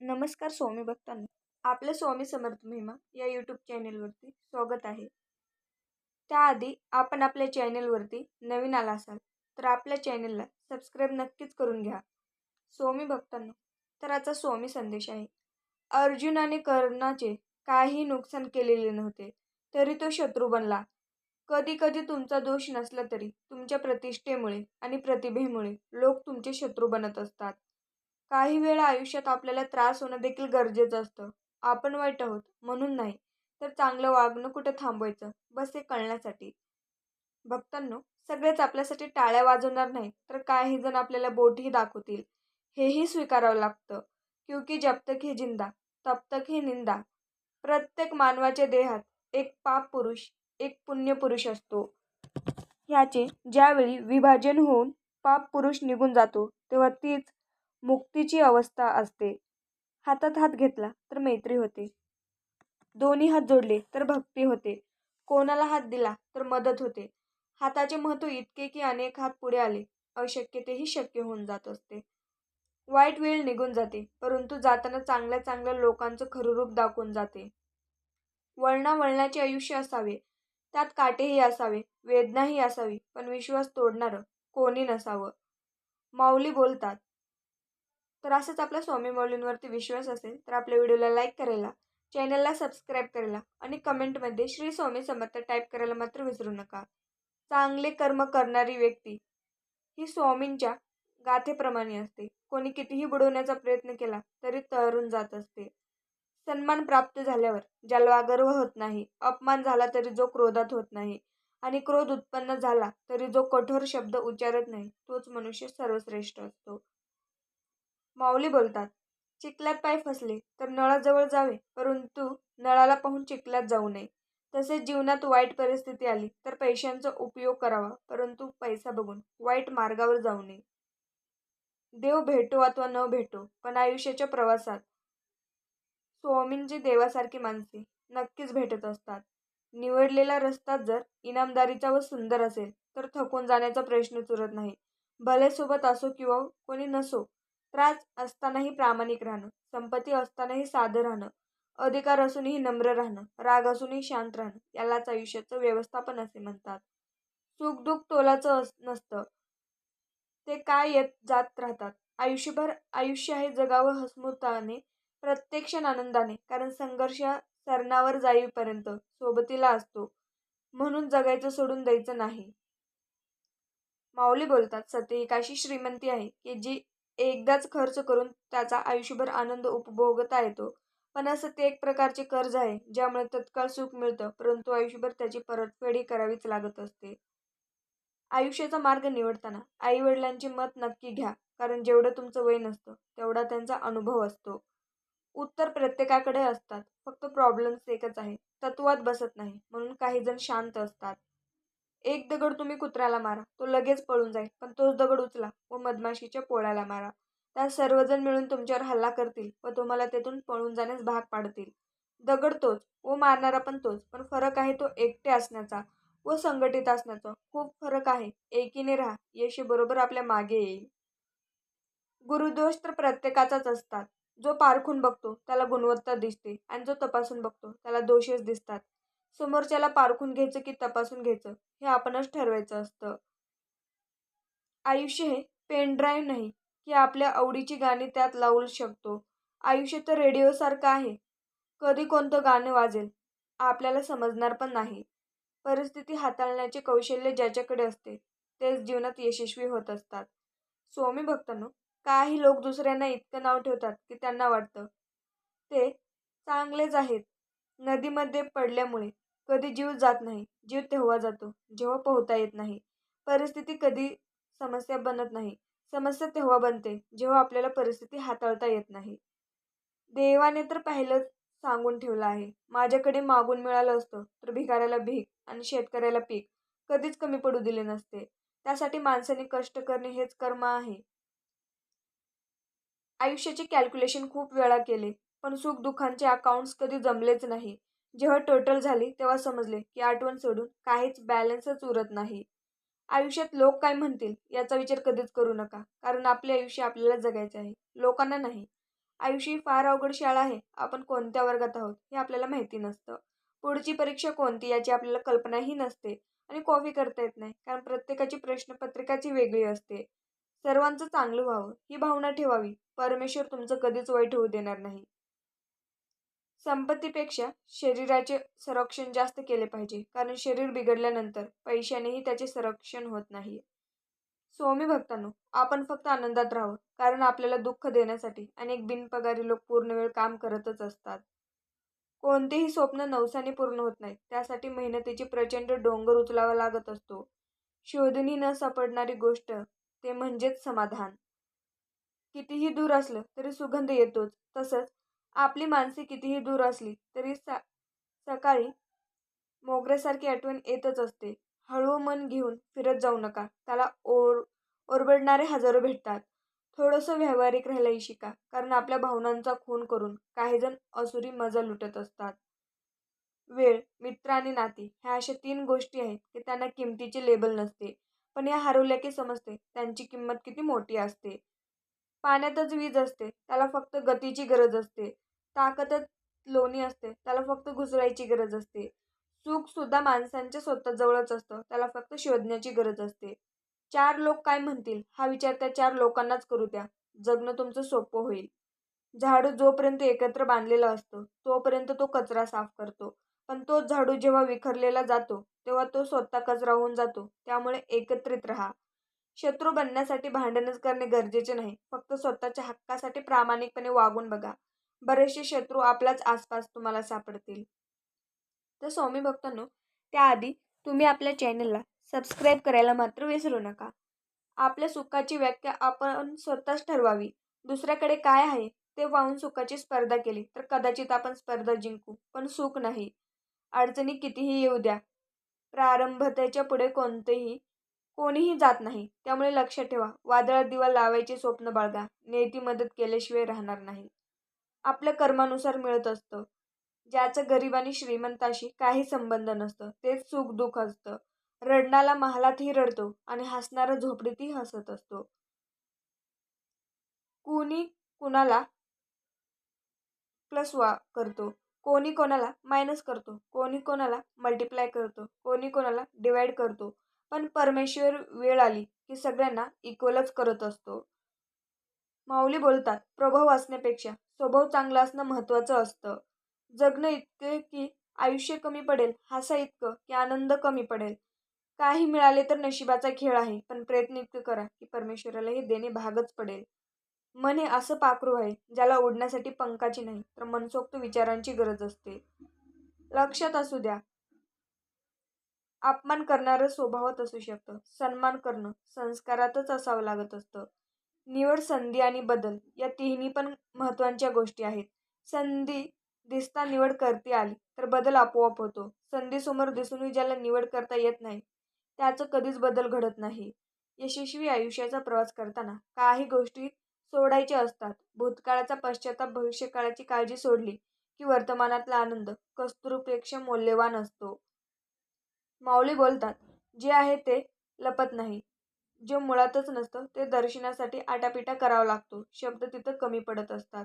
नमस्कार स्वामी भक्तांना. आपलं स्वामी समर्थ महिमा या यूट्यूब चॅनेलवरती स्वागत आहे. त्याआधी आपण आपल्या चॅनेलवरती नवीन आला असाल तर आपल्या चॅनेलला सबस्क्राईब नक्कीच करून घ्या. स्वामी भक्तांना तर आजचा स्वामी संदेश आहे. अर्जुनाने कर्णाचे काही नुकसान केलेले नव्हते तरी तो शत्रू बनला. कधी कधी तुमचा दोष नसला तरी तुमच्या प्रतिष्ठेमुळे आणि प्रतिभेमुळे लोक तुमचे शत्रू बनत असतात. काही वेळा आयुष्यात आपल्याला त्रास होणं देखील गरजेचं असतं. आपण वाईट आहोत म्हणून नाही तर चांगलं वागणं कुठं थांबवायचं? बस हे कळण्यासाठी. भक्तांनो सगळेच आपल्यासाठी टाळ्या वाजवणार नाही तर काही जण आपल्याला बोटही दाखवतील. हेही स्वीकारावं लागतं. क्योंकि जब तक हे जिंदा तब तक हे निंदा. प्रत्येक मानवाच्या देहात एक पाप पुरुष एक पुण्य पुरुष असतो. ह्याचे ज्यावेळी विभाजन होऊन पाप पुरुष निघून जातो तेव्हा तीच मुक्तीची अवस्था असते. हातात हात घेतला तर मैत्री होते. दोन्ही हात जोडले तर भक्ती होते. कोणाला हात दिला तर मदत होते. हाताचे महत्त्व इतके की अनेक हात पुढे आले. अशक्य तेही शक्य होऊन जात असते. वाईट वेळ निघून जाते परंतु जाताना चांगल्या चांगल्या लोकांचं खरं रूप दाखवून जाते. वळणा वळणाचे आयुष्य असावे. त्यात काटेही असावे वेदनाही असावी पण विश्वास तोडणारं कोणी नसावं. माऊली बोलतात तर असंच आपल्या स्वामी मौलींवरती विश्वास असेल तर आपल्या व्हिडिओला लाईक करायला चॅनलला सबस्क्राईब करायला आणि कमेंटमध्ये श्री स्वामी समर्थ टाईप करायला मात्र विसरू नका. चांगले कर्म करणारी व्यक्ती ही स्वामींच्या गाथेप्रमाणे असते. कोणी कितीही बुडवण्याचा प्रयत्न केला तरी तहरून जात असते. सन्मान प्राप्त झाल्यावर ज्याला गर्व होत नाही अपमान झाला तरी जो क्रोधात होत नाही आणि क्रोध उत्पन्न झाला तरी जो कठोर शब्द उच्चारत नाही तोच मनुष्य सर्वश्रेष्ठ असतो. माऊली बोलतात चिखल्यात पाय फसले तर नळाजवळ जावे परंतु नळाला पाहून चिखल्यात जाऊ नये तसेच जीवनात वाईट परिस्थिती आली तर पैशांचा उपयोग करावा परंतु पैसा बघून वाईट मार्गावर जाऊ नये. देव भेटो अथवा न भेटो पण आयुष्याच्या प्रवासात स्वामींची देवासारखी माणसे नक्कीच भेटत असतात. निवडलेला रस्ता जर इनामदारीचा व सुंदर असेल तर थकून जाण्याचा प्रश्नच उरत नाही. भले सोबत असो किंवा कोणी नसो त्रास असतानाही प्रामाणिक राहणं संपत्ती असतानाही साधं राहणं अधिकार असूनही नम्र राहणं राग असूनही शांत राहणं यालाच आयुष्याचं व्यवस्थापन असे म्हणतात. सुख दुःख तोलाचं नसतं. ते काय येत जात राहतात? आयुष्यभर आयुष्य आहे जगावं हसमुताने प्रत्येक क्षण आनंदाने कारण संघर्ष सरणावर जाईपर्यंत सोबतीला असतो म्हणून जगायचं सोडून द्यायचं नाही. माऊली बोलतात सत्य ही काशी श्रीमंती आहे की जी एकदाच खर्च करून त्याचा आयुष्यभर आनंद उपभोगता येतो. पण असं ते एक प्रकारचे कर्ज आहे ज्यामुळे तत्काळ सुख मिळतं परंतु आयुष्यभर त्याची परतफेडही करावीच लागत असते. आयुष्याचा मार्ग निवडताना आई वडिलांचे मत नक्की घ्या कारण जेवढं तुमचं वय नसतं तेवढा त्यांचा अनुभव असतो. उत्तर प्रत्येकाकडे असतात फक्त प्रॉब्लेम्स एकच आहे तत्वात बसत नाही म्हणून काही जण शांत असतात. एक दगड तुम्ही कुत्र्याला मारा तो लगेच पळून जाईल पण तोच दगड उचला व मधमाशीच्या पोळ्याला मारा. त्यात सर्वजण मिळून तुमच्यावर हल्ला करतील व तुम्हाला तेथून पळून जाण्यास भाग पाडतील. दगड तोच व मारणारा पण तोच पण फरक आहे तो एकटे असण्याचा व संघटित असण्याचा. खूप फरक आहे. एकीने राहा यश बरोबर आपल्या मागे येईल. गुरुदोष तर प्रत्येकाचाच असतात. जो पारखून बघतो त्याला गुणवत्ता दिसते आणि जो तपासून बघतो त्याला दोषच दिसतात. समोरच्याला पारखून घ्यायचं की तपासून घ्यायचं हे आपणच ठरवायचं असतं. आयुष्य हे पेनड्राईव्ह नाही की आपल्या आवडीची गाणी त्यात लावू शकतो. आयुष्य तर रेडिओसारखं आहे. कधी कोणतं गाणं वाजेल आपल्याला समजणार पण नाही. परिस्थिती हाताळण्याचे कौशल्य ज्याच्याकडे असते तेच जीवनात यशस्वी होत असतात. स्वामी भक्तांनो काही लोक दुसऱ्यांना इतकं नाव ठेवतात की त्यांना वाटतं ते चांगलेच आहेत. नदीमध्ये पडल्यामुळे कधी जीव जात नाही जीव तेव्हा जातो जेव्हा पोहता येत नाही. परिस्थिती कधी समस्या बनत नाही समस्या तेव्हा बनते जेव्हा आपल्याला परिस्थिती हाताळता येत नाही. देवाने तर पाहिलं सांगून ठेवलं आहे माझ्याकडे मागून मिळालं असतं तर भिकाऱ्याला भीक आणि शेतकऱ्याला पीक कधीच कमी पडू दिले नसते. त्यासाठी माणसाने कष्ट करणे हेच कर्म आहे. आयुष्याचे कॅल्क्युलेशन खूप वेळा केले पण सुख दुःखांचे अकाउंट्स कधी जमलेच नाही. जेव्हा टोटल झाली तेव्हा समजले की आठवण सोडून काहीच बॅलन्सच उरत नाही. आयुष्यात लोक काय म्हणतील याचा विचार कधीच करू नका कारण आपले आयुष्य आपल्याला जगायचे आहे लोकांना नाही. आयुष्य ही फार अवघड शाळा आहे आपण कोणत्या वर्गात आहोत हे आपल्याला माहिती नसतं. पुढची परीक्षा कोणती याची आपल्याला कल्पनाही नसते आणि कॉपी करता येत नाही कारण प्रत्येकाची प्रश्नपत्रिकाची वेगळी असते. सर्वांचं चांगलं व्हावं ही भावना ठेवावी परमेश्वर तुमचं कधीच वाईट होऊ देणार नाही. संपत्तीपेक्षा शरीराचे संरक्षण जास्त केले पाहिजे. कारण शरीर बिघडल्यानंतर पैशानेही त्याचे संरक्षण होत नाही. स्वामी भक्तांनो आपण फक्त आनंदात राहावं. कारण आपल्याला दुःख देण्यासाठी अनेक बिनपगारी लोक पूर्ण वेळ काम करतच असतात. कोणतेही स्वप्न नवसाने पूर्ण होत नाही त्यासाठी मेहनतीची प्रचंड डोंगर उचलावा लागत असतो. शोधणी न सापडणारी गोष्ट ते म्हणजेच समाधान. कितीही दूर असलं तरी सुगंध येतोच. तसंच आपली माणसे कितीही दूर असली तरी सा सकाळी मोगऱ्यासारखी आठवण येतच असते. हळू मन घेऊन फिरत जाऊ नका. त्याला ओर ओरबडणारे हजारो भेटतात. थोडंसं व्यावहारिक राहायलाही शिका कारण आपल्या भावनांचा खून करून काहीजण असुरी मजा लुटत असतात. वेळ मित्र आणि नाती ह्या अशा तीन गोष्टी आहेत की त्यांना किमतीचे लेबल नसते पण या हरवल्या की समजते त्यांची किंमत किती मोठी असते. पाण्यातच वीज असते त्याला फक्त गतीची गरज असते. ताकदच लोणी असते. त्याला फक्त घुसळायची गरज असते. सुख सुद्धा माणसांच्या स्वतः जवळच असतं. त्याला फक्त शोधण्याची गरज असते. चार लोक काय म्हणतील? हा विचार त्या चार लोकांनाच करू द्या. जगणं तुमचं सोपं होईल. झाडू जोपर्यंत एकत्र बांधलेला असतो तोपर्यंत तो कचरा साफ करतो. पण तोच झाडू जेव्हा विखरलेला जातो तेव्हा तो स्वतः कचरा होऊन जातो. त्यामुळे एकत्रित राहा. शत्रू बनण्यासाठी भांडणच करणे गरजेचे नाही. फक्त स्वतःच्या हक्कासाठी प्रामाणिकपणे वागून बघा. बरेचसे शत्रू आपल्याच आसपास तुम्हाला सापडतील. तर स्वामी भक्तांनो त्याआधी तुम्ही आपल्या चॅनलला सबस्क्राईब करायला मात्र विसरू नका. आपल्या सुखाची व्याख्या आपण स्वतःच ठरवावी. दुसऱ्याकडे काय आहे ते वाहून सुखाची स्पर्धा केली तर कदाचित आपण स्पर्धा जिंकू पण सुख नाही. अडचणी कितीही येऊ द्या. प्रारंभतेच्या पुढे कोणतेही कोणीही जात नाही. त्यामुळे लक्ष ठेवा. वादळात दिवा लावायचे स्वप्न बाळगा. नेती मदत केल्याशिवाय राहणार नाही. आपल्या कर्मानुसार मिळत असतं. ज्याचं गरीब आणि श्रीमंताशी काही संबंध नसतं. तेच सुख दुःख असतं. रडणाला महालातही रडतो आणि हसणारा झोपडीतही हसत असतो. कुणी कुणाला प्लस वा करतो. कोणी कोणाला मायनस करतो. कोणी कोणाला मल्टिप्लाय करतो. कोणी कोणाला डिवाइड करतो. पण परमेश्वर वेळ आली की सगळ्यांना इक्वलच करत असतो. माऊली बोलतात प्रभाव असण्यापेक्षा स्वभाव चांगला असणं महत्त्वाचं असतं. जगणं इतके की आयुष्य कमी पडेल हसा इतकं की आनंद कमी पडेल. काही मिळाले तर नशिबाचा खेळ आहे पण प्रयत्न इतकं करा की परमेश्वराला हे देणे भागच पडेल. मन हे असं पाखरू आहे ज्याला ओढण्यासाठी पंखाची नाही तर मनसोक्त विचारांची गरज असते. लक्षात असू द्या. अपमान करणारं स्वभावात असू शकतं. सन्मान करणं संस्कारातच असावं लागत असतं. निवड संधी आणि बदल या तिन्ही पण महत्त्वाच्या गोष्टी आहेत. संधी दिसता निवड करते आली तर बदल आपोआप होतो. संधीसमोर दिसूनही ज्याला निवड करता येत नाही त्याचं कधीच बदल घडत नाही. यशस्वी आयुष्याचा प्रवास करताना काही गोष्टी सोडायच्या असतात. भूतकाळाचा पश्चाताप भविष्यकाळाची काळजी सोडली की वर्तमानातला आनंद कस्तुरीपेक्षा मौल्यवान असतो. माऊली बोलतात जे आहे ते लपत नाही. जे मुळातच नसतं ते दर्शनासाठी आटापिटा करावा लागतो. शब्द तिथं कमी पडत असतात.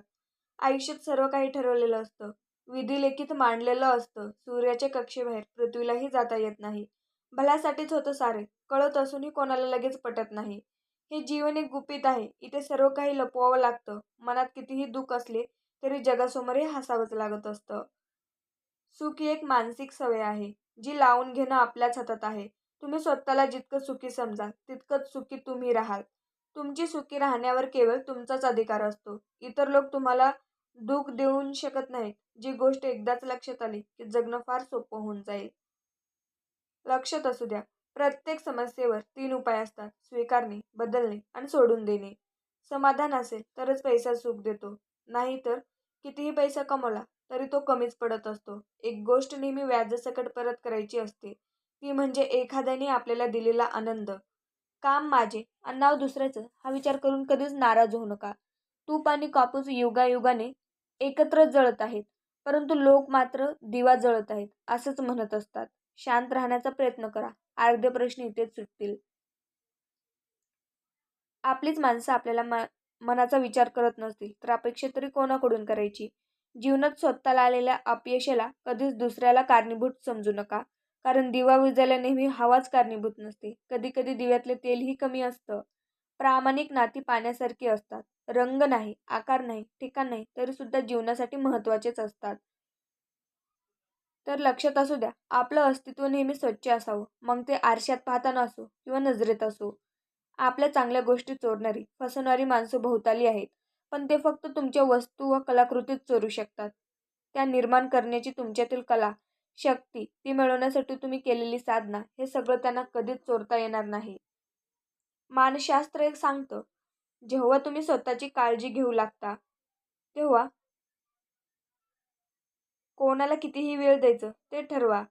आयुष्यात सर्व काही ठरवलेलं असतं. विधिलेखित मांडलेलं असतं. सूर्याच्या कक्षेबाहेर पृथ्वीलाही जाता येत नाही. भल्यासाठीच होतं सारे. कळत असूनही कोणाला लगेच पटत नाही. हे जीवन एक गुपित आहे. इथे सर्व काही लपवावं लागतं. मनात कितीही दुःख असले तरी जगासमोरही हसावंच लागत असतं. सुख ही एक मानसिक सवय आहे जी लावून घेणं आपल्याच हातात आहे. तुम्ही स्वतःला जितकं सुखी समजाल तितकंच सुखी तुम्ही राहाल. तुमची सुखी राहण्यावर केवळ तुमचाच अधिकार असतो. इतर लोक तुम्हाला दुःख देऊन शकत नाहीत जी गोष्ट एकदाच लक्षात आली की जगणं फार सोपं होऊन जाईल. लक्षात असू द्या प्रत्येक समस्येवर तीन उपाय असतात. स्वीकारणे बदलणे आणि सोडून देणे. समाधान असेल तरच पैसा सुख देतो. नाही तर कितीही पैसा कमवला तरी तो कमीच पडत असतो. एक गोष्ट नेहमी व्याजासकट परत करायची असते. ती म्हणजे एखाद्याने आपल्याला दिलेला आनंद. काम माझे आणि नाव दुसऱ्याचं हा विचार करून कधीच नाराज होऊ नका. तूप आणि कापूस युगायुगाने एकत्र जळत आहेत परंतु लोक मात्र दिवा जळत आहेत असंच म्हणत असतात. शांत राहण्याचा प्रयत्न करा. अर्धे प्रश्न इथेच सुटतील. आपलीच माणसं आपल्याला मा मनाचा विचार करत नसतील तर अपेक्षा तरी कोणाकडून करायची? जीवनात स्वतःला आलेल्या अपयशाला कधीच दुसऱ्याला कारणीभूत समजू नका. कारण दिवा विजायला नेहमी हवाच कारणीभूत नसते. कधी कधी दिव्यातले तेलही कमी असतं. प्रामाणिक नाती पाण्यासारखी असतात. रंग नाही आकार नाही ठिकाण नाही तरी सुद्धा जीवनासाठी महत्त्वाचेच असतात. तर लक्षात असू द्या आपलं अस्तित्व नेहमी स्वच्छ असावं. मग ते आरशात पाहताना असो किंवा नजरेत असो. आपल्या चांगल्या गोष्टी चोरणारी फसवणारी माणसं भोवताली आहेत. पण ते फक्त तुमच्या वस्तू व कलाकृतीत चोरू शकतात. त्या निर्माण करण्याची तुमच्यातील कला शक्ती ती मिळवण्यासाठी तुम्ही केलेली साधना हे सगळं त्यांना कधीच चोरता येणार नाही. मानशास्त्र एक सांगतं जेव्हा तुम्ही स्वतःची काळजी घेऊ लागता तेव्हा कोणाला कितीही वेळ द्यायचं ते ठरवा.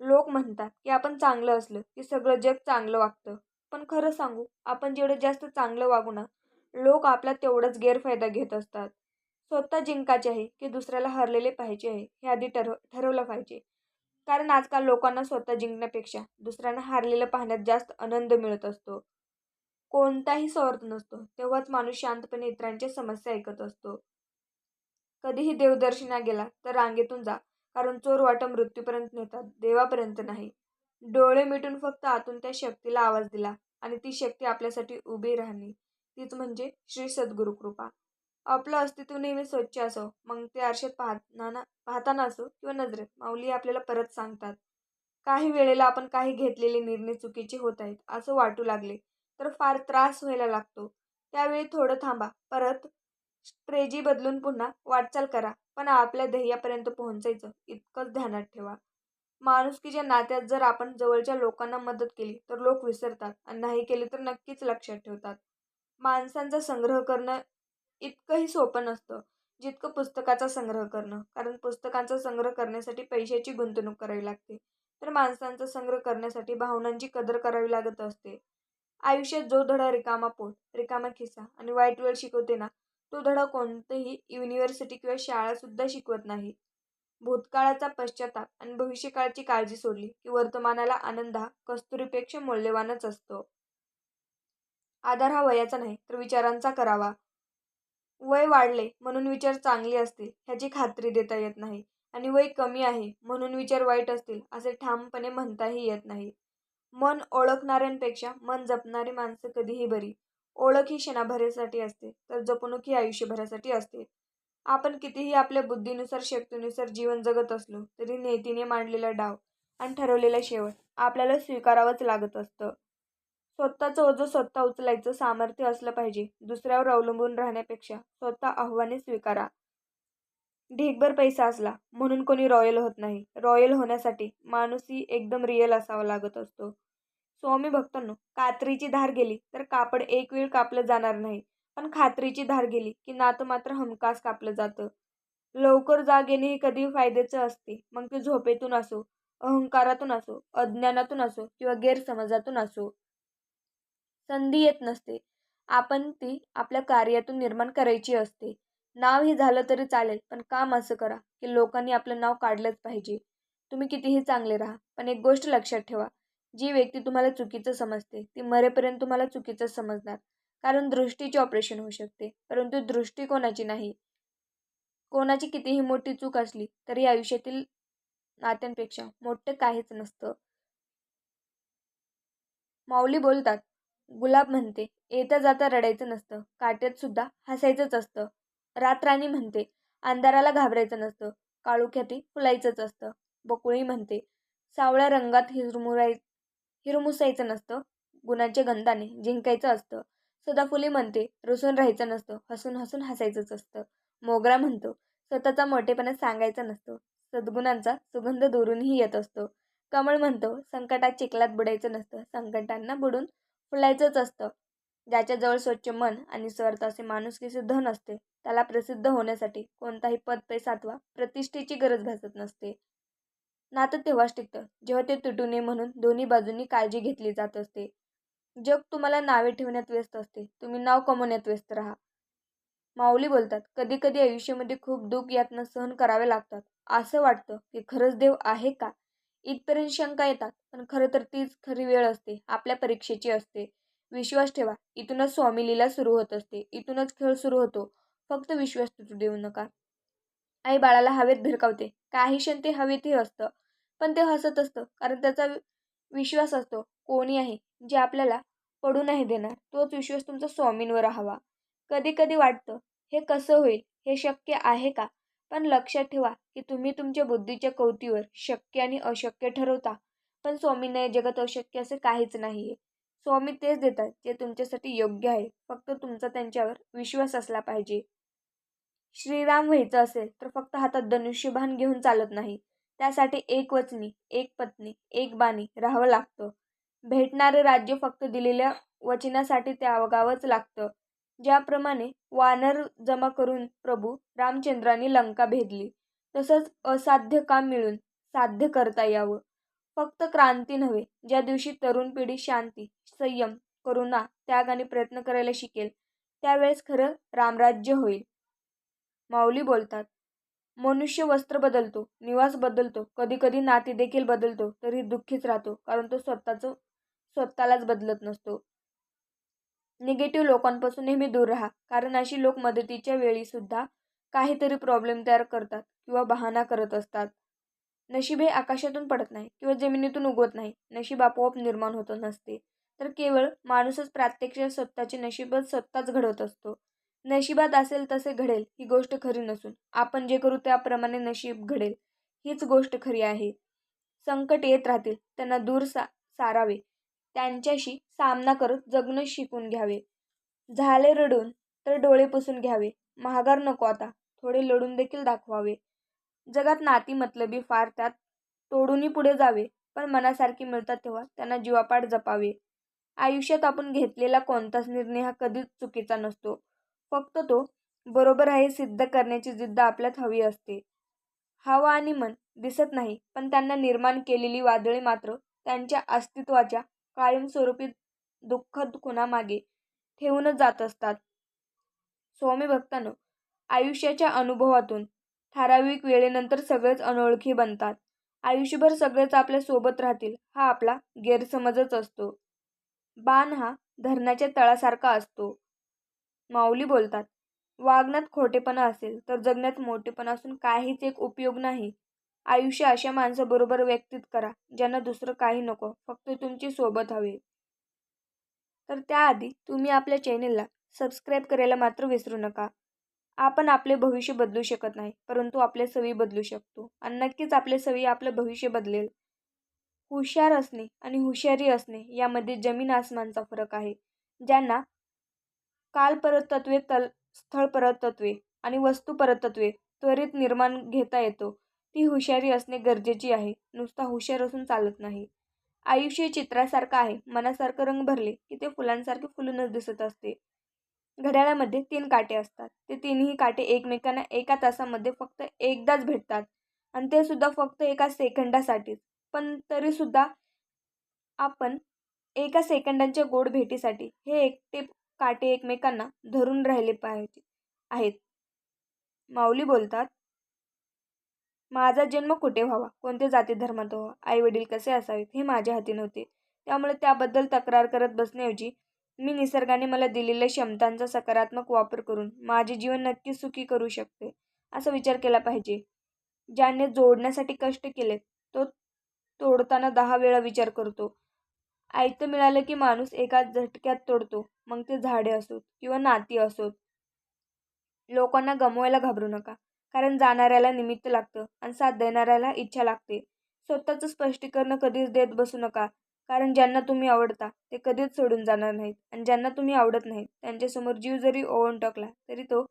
लोक म्हणतात की आपण चांगलं असलं की सगळं जग चांगलं वागतं. पण खरं सांगू आपण जेवढं जास्त चांगलं वागू ना लोक आपला तेवढाच गैरफायदा घेत असतात. स्वतः जिंकायचे आहे की दुसऱ्याला हरलेले पाहिजे आहे हे आधी ठरव ठरवलं पाहिजे. कारण आजकाल लोकांना स्वतः जिंकण्यापेक्षा दुसऱ्यांना हारलेलं पाहण्यात जास्त आनंद मिळत असतो. कोणताही स्वार्थ नसतो तेव्हाच माणूस शांतपणे इतरांच्या समस्या ऐकत असतो. कधीही देवदर्शना गेला तर रांगेतून जा कारण चोर वाटा मृत्यूपर्यंत नेतात देवापर्यंत नाही. डोळे मिटून फक्त आतून त्या शक्तीला आवाज दिला आणि ती शक्ती आपल्यासाठी उभी राहणे. तीच म्हणजे श्री सद्गुरु कृपा आपलं अस्तित्व नेहमी स्वच्छ असो मग ते आरशात पाहताना पाहताना असो किंवा नजरेत माऊली आपल्याला परत सांगतात. काही वेळेला आपण काही घेतलेले निर्णय चुकीचे होत आहेत असं वाटू लागले तर फार त्रास व्हायला लागतो. त्यावेळी थोडं थांबा परत स्ट्रेजी बदलून पुन्हा वाटचाल करा पण आपल्या ध्येयापर्यंत पोहोचायचं इतकंच ध्यानात ठेवा. माणुसकीच्या नात्यात जर आपण जवळच्या लोकांना मदत केली तर लोक विसरतात आणि नाही केली तर नक्कीच लक्षात ठेवतात. माणसांचा संग्रह करणं इतकंही सोपं नसतं. जितकं पुस्तकाचा संग्रह करणं. कारण पुस्तकांचा संग्रह करण्यासाठी पैशाची गुंतवणूक करावी लागते. तर माणसांचा संग्रह करण्यासाठी भावनांची कदर करावी लागत असते. आयुष्यात जो धडा रिकामा पोट रिकामा खिसा आणि वाईट वेळ शिकवते ना तो धडा कोणतंही युनिव्हर्सिटी किंवा शाळासुद्धा शिकवत नाही. भूतकाळाचा पश्चाताप आणि भविष्यकाळाची काळजी सोडली की वर्तमानाला आनंद हा कस्तुरीपेक्षा मौल्यवानच असतो. आधार हा वयाचा नाही तर विचारांचा करावा. वय वाढले म्हणून विचार चांगले असतील ह्याची खात्री देता येत नाही. आणि वय कमी आहे म्हणून विचार वाईट असतील असे ठामपणे म्हणताही येत नाही. मन ओळखणाऱ्यांपेक्षा मन जपणारी माणसं कधीही बरी. ओळख ही क्षणाभरासाठी असते तर जपणूक ही आयुष्यभरासाठी असते. आपण कितीही आपल्या बुद्धीनुसार शक्तीनुसार जीवन जगत असलो तरी नेतीने मांडलेला डाव आणि ठरवलेला शेवट आपल्याला स्वीकारावंच लागत असतं. स्वतःचं ओझं स्वतः उचलायचं सामर्थ्य असलं पाहिजे. दुसऱ्यावर अवलंबून राहण्यापेक्षा स्वतः आव्हाने स्वीकारा. ढीकभर पैसा असला म्हणून कोणी रॉयल होत नाही. रॉयल होण्यासाठी माणूसही एकदम रिअल असावा लागत असतो. स्वामी भक्तांनो कात्रीची धार गेली तर कापड एक वेळ कापलं जाणार नाही. पण खात्रीची धार गेली की नातं मात्र हमखास कापलं जातं. लवकर जाग येणे हे कधी फायद्याचं असते. मग ते झोपेतून असो अहंकारातून असो अज्ञानातून असो किंवा गैरसमजातून असो. संधी येत नसते. आपण ती आपल्या कार्यातून निर्माण करायची असते. नाव ही झालं तरी चालेल पण काम असं करा की लोकांनी आपलं नाव काढलंच पाहिजे. तुम्ही कितीही चांगले राहा पण एक गोष्ट लक्षात ठेवा. जी व्यक्ती तुम्हाला चुकीचं समजते ती मरेपर्यंत तुम्हाला चुकीचं समजणार. कारण दृष्टीचे ऑपरेशन होऊ शकते परंतु दृष्टी कोणाची नाही. कोणाची कितीही मोठी चूक असली तरी आयुष्यातील नात्यांपेक्षा मोठं काहीच नसतं. माऊली बोलतात गुलाब म्हणते येता जाता रडायचं नसतं काट्यात सुद्धा हसायचंच असतं. रातराणी म्हणते अंधाराला घाबरायचं नसतं काळुख्याती फुलायचंच असतं. बकुळी म्हणते सावळ्या रंगात हिरमुराय हिरमुसायचं नसतं गुणाच्या गंधाने जिंकायचं असतं. सदाफुली म्हणते रुसून राहायचं नसतं हसून हसून हसायचंच असतं. मोगरा म्हणतो स्वतःचा मोठेपणा सांगायचा नसतो सद्गुणांचा सुगंध दुरूनही येत असतो. कमळ म्हणतो संकटात चिखलात बुडायचं नसतं संकटांना बुडून फुलायचंच असतं. ज्याच्याजवळ स्वच्छ मन आणि स्वार्थ असे माणुसकीचे धन असते त्याला प्रसिद्ध होण्यासाठी कोणताही पद पैसा अथवा प्रतिष्ठेची गरज भासत नसते. नातं तेव्हाच टिकतं जेव्हा ते तुटू नये म्हणून दोन्ही बाजूंनी काळजी घेतली जात असते. जग तुम्हाला नावे ठेवण्यात व्यस्त असते तुम्ही नाव कमवण्यात व्यस्त राहा. माऊली बोलतात कधी कधी आयुष्यामध्ये खूप दुःख यातना सहन करावे लागतात. असं वाटतं की खरंच देव आहे का? इथपर्यंत शंका येतात पण खरं तर तीच खरी वेळ असते. आपल्या परीक्षेची असते. विश्वास ठेवा. इथूनच स्वामी लीला सुरू होत असते. इथूनच खेळ सुरू होतो. फक्त विश्वास तुटू देऊ नका. आई बाळाला हवेत भिरकावते काही क्षण ते हवेतही असतं पण ते हसत असतं कारण त्याचा विश्वास असतो. कोणी आहे जे आपल्याला पडू नाही देणार तोच विश्वास तुमचा स्वामींवर हवा कधी कधी वाटतं हे कसं होईल? हे शक्य आहे का? पण लक्षात ठेवा की तुम्ही तुमच्या बुद्धीच्या कवतीवर शक्य आणि अशक्य ठरवता. पण स्वामींना या जगात अशक्य असे काहीच नाही आहे स्वामी तेच देतात जे तुमच्यासाठी योग्य आहे. फक्त तुमचा त्यांच्यावर विश्वास असला पाहिजे. श्रीराम व्हायचं असेल तर फक्त हातात धनुष्यभान घेऊन चालत नाही. त्यासाठी एक वचनी एक पत्नी एक बाणी राहावं लागतं. भेटणारं राज्य फक्त दिलेल्या वचनासाठी त्यागावंच लागतं. ज्याप्रमाणे वानर जमा करून प्रभू रामचंद्रांनी लंका भेदली. तसंच असाध्य काम मिळून साध्य करता यावं. फक्त क्रांती नव्हे ज्या दिवशी तरुण पिढी शांती संयम करुणा त्याग आणि प्रयत्न करायला शिकेल त्यावेळेस खरं रामराज्य होईल. माऊली बोलतात मनुष्य वस्त्र बदलतो निवास बदलतो कधी कधी नाती देखील बदलतो तरी दुःखीच राहतो कारण तो स्वतःचं स्वतःलाच बदलत नसतो. निगेटिव्ह लोकांपासून नेहमी दूर राहा. कारण अशी लोक मदतीच्या वेळी सुद्धा काहीतरी प्रॉब्लेम तयार करतात किंवा बहाणा करत असतात. नशीब हे आकाशातून पडत नाही किंवा जमिनीतून उगवत नाही. नशीब आपोआप निर्माण होत नसते. तर केवळ माणूसच प्रत्यक्ष स्वतःचे नशीबच स्वतःच घडवत असतो. नशिबात असेल तसे घडेल ही गोष्ट खरी नसून. आपण जे करू त्याप्रमाणे नशीब घडेल हीच गोष्ट खरी आहे. संकट येत राहतील त्यांना दूर सा सारावे. त्यांच्याशी सामना करत जगणं शिकून घ्यावे. झाले रडून तर डोळे पुसून घ्यावे. महागार नको आता. थोडे लढून देखील दाखवावे. जगात नाती मतलबी फार त्यात तोडूनही पुढे जावे. पण मनासारखी मिळतात तेव्हा त्यांना जीवापाड जपावे. आयुष्यात आपण घेतलेला कोणताच निर्णय हा कधीच चुकीचा नसतो. फक्त तो बरोबर आहे सिद्ध करण्याची जिद्द आपल्यात हवी असते. हवा आणि मन दिसत नाही पण त्यांना निर्माण केलेली वादळे मात्र त्यांच्या अस्तित्वाच्या कायमस्वरूपी दुःखद खुणामागे ठेवूनच जात असतात. स्वामी भक्तानं आयुष्याच्या अनुभवातून ठराविक वेळेनंतर सगळेच अनोळखी बनतात. आयुष्यभर सगळेच आपल्यासोबत राहतील हा आपला गैरसमजच असतो. बाण हा धरणाच्या तळासारखा असतो. माऊली बोलतात वागण्यात खोटेपणा असेल तर जगण्यात मोठेपणा असून काहीच एक उपयोग नाही. आयुष्य अशा माणसाबरोबर व्यक्तित करा ज्यांना दुसरं काही नको फक्त तुमची सोबत हवी. तर त्याआधी तुम्ही आपल्या चॅनेलला सबस्क्राईब करायला मात्र विसरू नका. आपण आपले भविष्य बदलू शकत नाही परंतु आपल्या सवयी बदलू शकतो आणि नक्कीच आपले सवयी आपलं भविष्य बदलेल. हुशार असणे आणि हुशारी असणे यामध्ये जमीन आसमानचा फरक आहे ज्यांना काल परतत्वे तल स्थळ परतत्वे आणि वस्तू परतत्वे त्वरित निर्माण घेता येतो. ती हुशारी असणे गरजेची आहे. नुसता हुशार असून चालत नाही. आयुष्य चित्रासारखं आहे. मनासारखं रंग भरले की ते फुलांसारखे फुलूनच दिसत असते. घड्याळामध्ये तीन काटे असतात. ते तीनही काटे एकमेकांना एका तासामध्ये फक्त एकदाच भेटतात. आणि ते सुद्धा फक्त एका सेकंदासाठीच. पण तरीसुद्धा आपण एका सेकंदांच्या गोड भेटीसाठी हे एकटे काटे एकमेकांना धरून राहिले पाहिजे आहेत. माऊली बोलतात माझा जन्म कुठे व्हावा? कोणत्या जाती धर्मात व्हावा? आई वडील कसे असावेत? हे माझ्या हाती नव्हते. त्यामुळे त्याबद्दल तक्रार करत बसण्याऐवजी मी निसर्गाने मला दिलेल्या क्षमतांचा सकारात्मक वापर करून माझे जीवन नक्की सुखी करू शकते असा विचार केला पाहिजे. ज्याने जोडण्यासाठी कष्ट केले तो तोडताना दहा वेळा विचार करतो. आयतं मिळालं की माणूस एका झटक्यात तोडतो मग ते झाडे असोत किंवा नाती असोत. लोकांना गमवायला घाबरू नका. कारण जाणाऱ्याला निमित्त लागतं आणि साथ देणाऱ्याला इच्छा लागते. स्वतःचं स्पष्टीकरण कधीच देत बसू नका कारण ज्यांना तुम्ही आवडता ते कधीच सोडून जाणार नाहीत. आणि ज्यांना तुम्ही आवडत नाहीत त्यांच्यासमोर जीव जरी ओवून टाकला तरी तो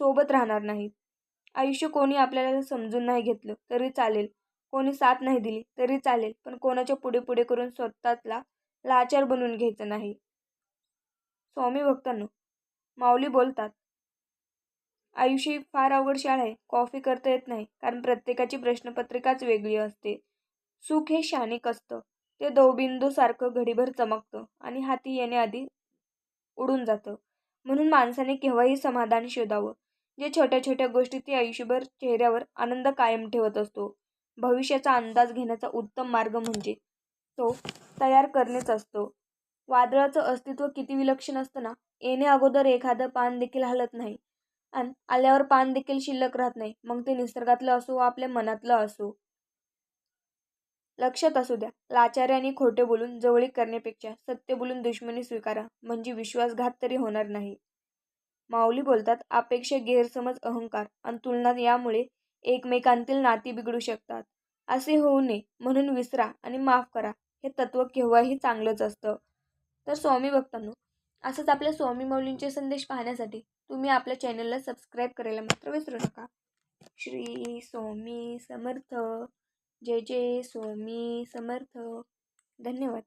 सोबत राहणार नाहीत. आयुष्य कोणी आपल्याला समजून नाही घेतलं तरी चालेल. कोणी साथ नाही दिली तरी चालेल. पण कोणाच्या पुढे पुढे करून स्वतःला लाचार बनवून घ्यायचं नाही. स्वामी भक्तांनो माऊली बोलतात आयुष्य ही फार अवघड शाळा आहे. कॉफी करता येत नाही कारण प्रत्येकाची प्रश्नपत्रिकाच वेगळी असते. सुख हे शानिक असतं. ते दवबिंदूसारखं घडीभर चमकतं आणि हाती येण्याआधी उडून जातं. म्हणून माणसाने केव्हाही समाधान शोधावं. जे छोट्या छोट्या गोष्टी ती आयुष्यभर चेहऱ्यावर आनंद कायम ठेवत असतो. भविष्याचा अंदाज घेण्याचा उत्तम मार्ग म्हणजे तो तयार करणेच असतो. वादळाचं अस्तित्व किती विलक्षण असतं ना? येणे अगोदर एखादं पान देखील हलत नाही. आणि आल्यावर पान देखील शिल्लक राहत नाही. मग ते निसर्गातलं असो आपल्या मनातलं असो. लक्षात असू द्या लाचार्याने आणि खोटे बोलून जवळीक करण्यापेक्षा सत्य बोलून दुश्मनी स्वीकारा म्हणजे विश्वासघात तरी होणार नाही. माऊली बोलतात अपेक्षा गैरसमज अहंकार आणि तुलना यामुळे एकमेकांतील नाती बिघडू शकतात. असे होऊ नये म्हणून विसरा आणि माफ करा. हे तत्त्व केव्हाही चांगलंच असतं. तर स्वामी भक्तांनो असंच आपल्या स्वामी मौलींचे संदेश पाहण्यासाठी तुम्ही आपल्या चॅनलला सबस्क्राईब करायला मात्र विसरू नका. श्री स्वामी समर्थ. जय जय स्वामी समर्थ. धन्यवाद.